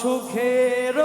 সুখের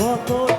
কত